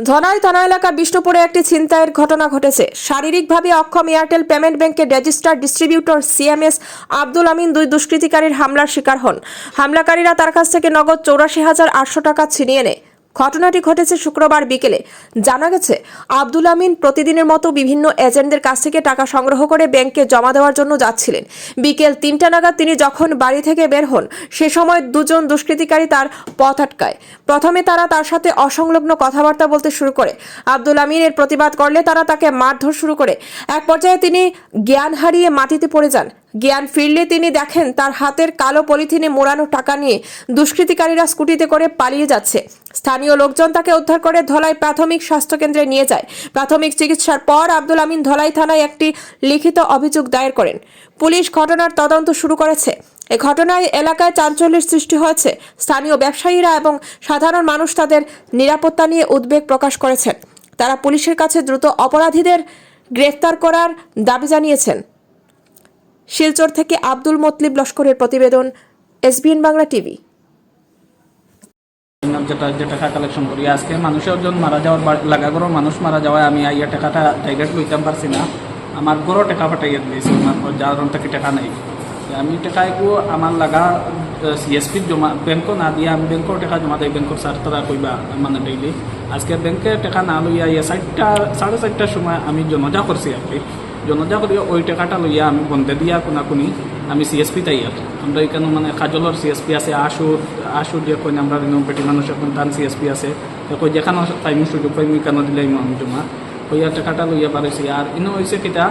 ধনাই থানা এলাকা বিষ্ণুপুরে একটি ছিনতাইয়ের ঘটনা ঘটেছে। শারীরিকভাবে অক্ষম এয়ারটেল পেমেন্ট ব্যাংকের register distributor CMS Abdul Amin দুই দুষ্কৃতিকারীর হামলার শিকার হন। হামলাকারীরা তার কাছ থেকে নগদ চৌরাশি হাজার আটশো টাকা ছিনিয়ে নেয়। ঘটনাটি ঘটেছে শুক্রবার বিকেলে। জানা গেছে, আব্দুল আমিন প্রতিদিনের মতো বিভিন্ন এজেন্টদের কাছ থেকে টাকা সংগ্রহ করে ব্যাংকে জমা দেওয়ার জন্য যাচ্ছিলেন। বিকেল তিনটা নাগাদ তিনি যখন বাড়ি থেকে বের হন, সে সময় দুজন দুষ্কৃতিকারী তার পথ আটকায়। প্রথমে তারা তার সাথে অসংলগ্ন কথাবার্তা বলতে শুরু করে। আব্দুল আমিনের প্রতিবাদ করলে তারা তাকে মারধর শুরু করে। এক পর্যায়ে তিনি জ্ঞান হারিয়ে মাটিতে পড়ে যান। জ্ঞান ফিরলে তিনি দেখেন তার হাতের কালো পলিথিনে মোড়ানো টাকা নিয়ে দুষ্কৃতিকারীরা স্কুটিতে করে পালিয়ে যাচ্ছে। স্থানীয় লোকজন তাকে উদ্ধার করে ধলাই প্রাথমিক স্বাস্থ্যকেন্দ্রে নিয়ে যায়। প্রাথমিক চিকিৎসার পর আব্দুল আমিন ধলাই থানায় একটি লিখিত অভিযোগ দায়ের করেন। পুলিশ ঘটনার তদন্ত শুরু করেছে। এ ঘটনায় এলাকায় চাঞ্চল্যের সৃষ্টি হয়েছে। স্থানীয় ব্যবসায়ীরা এবং সাধারণ মানুষ তাদের নিরাপত্তা নিয়ে উদ্বেগ প্রকাশ করেছেন। তারা পুলিশের কাছে দ্রুত অপরাধীদের গ্রেফতার করার দাবি জানিয়েছেন। শিলচর থেকে আব্দুল মতলিব লস্করের প্রতিবেদন, এসবিএন বাংলা টিভি। যেটা, যে টাকা কালেকশন করি। আজকে মানুষের জন মারা যাওয়ার লাগা গরো মানুষ মারা যাওয়ায় আমি আইয়া টাকাটা ডাইরেক্ট লইতাম পারছি না। আমার গরো টাকা ফাটাইয়া দিয়েছি যার থেকে টাকা নাই। আমি টাকা একু আমার লাগা সিএসপি জমা, ব্যাংকও না দিয়ে আমি ব্যাংকর টাকা জমা দেয় ব্যাংকর স্যার তারা কইবা মানে ডেইলি আজকে ব্যাংকে টাকা না লইয়া ইয়া চারটা সাড়ে চারটার সময় আমি জনজা করছি আর কি। জনজা করি ওই টাকাটা লইয়া আমি বন্ধে দিয়া কোনা কোনি আমি সিএসপি তাই আর। আমরা এখানে মানে কাজলের সিএসপি আছে, আশুর আশুর যে কই আমরা পেটি মানুষের কোন তান সিএসপি আছে। কই যেখানে টাইম সুযোগ পাই মুই কেন দিলাই আমি জমা। ওই টাকাটা লইয়া পারেছি আর ইনো হয়েছে কিটা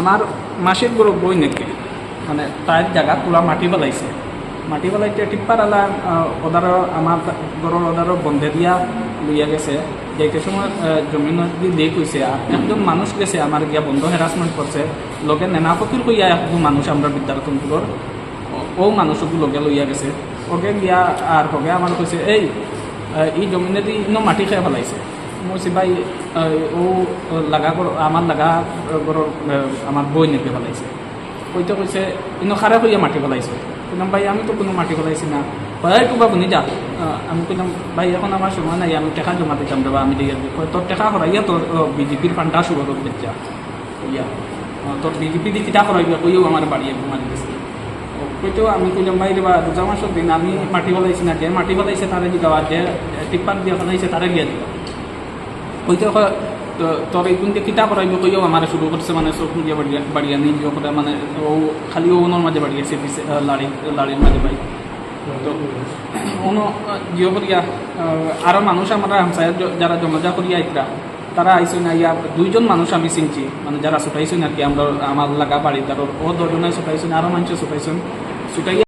আমার মাসির গরু বই নাকি মানে তার জায়গা তোলা মাটি পেলাইছে। মাটি পেলাইতে টিপ্পার আলা ওদার আমার গরুর ওদারও বন্ধে দিয়া লইয়া গেছে। যাইতে সময় জমিন কইছে আর একজন মানুষ গেছে আমার গিয়া বন্ধ হ্যারাসমেন্ট করছে লগে নেনা ফকির কইয়া একজন মানুষ আমরা বিদ্যারতনপুরের ও মানুষকে লগে লইয়া গেছে। ওকে গিয়া আর হগে আমার কইছে এই এই জমিনে দি ইনো মাটি খেয়ে ফেলাইছে মই কৈছি, ভাই ও লাগা আমার লাগা আমার বই নেপে ফেলাইছে কইতে কইছে ইনো খারাপ হইয়া মাটি ফেলাইছে কইলাম ভাই আমি তো কোনো মাটি ফেলাইছি না। ভাই কুবা শুনি যা। আমি কইলাম ভাই এখন আমার সময় নাই আমি টাকা জমা দিতাম দেবা আমি দিয়ে তোর টাকা হরাইয়া তোর বিজেপির ফান্ডা শুরু বেচা। ইয়া আহ, তোর বিজেপি দিয়ে কিতা করাইবা কইও আমার বাড়ি একদম মারি দিছে কইতো আমি কইলাম বাইরে বা রোজা মাসের দিন আমি মাটি ফলাইছি না যে মাটি ফলাইছে তারে দিগাওয়া যে টিপ্পার দিয়ে ফলাইছে তারে গিয়া দিবা কইতে তো- তোর এই কোনকে কিতা করাইব কইও আমার শুরু করছে মানে চোখ দিয়ে বাড়িয়া বাড়িয়া করে মানে ও, খালি ওনার মাঝে বাড়িয়েছে পিছে লাড়ি লাড়ির মাঝে বাড়ি তো অন্য জিও করিয়া আরও মানুষ আমরা হামসায় যারা জমাজা করিয়া আইতরা তারা আইসই না ইয়া দুইজন মানুষ আমি চিনছি মানে যারা ছুটাইছেন আর কি আমরা আমার লাগা বাড়ি তার ও দুজনে ছুটাইছেন আরও মানুষ ছুটাইছেন ছুটাইয়া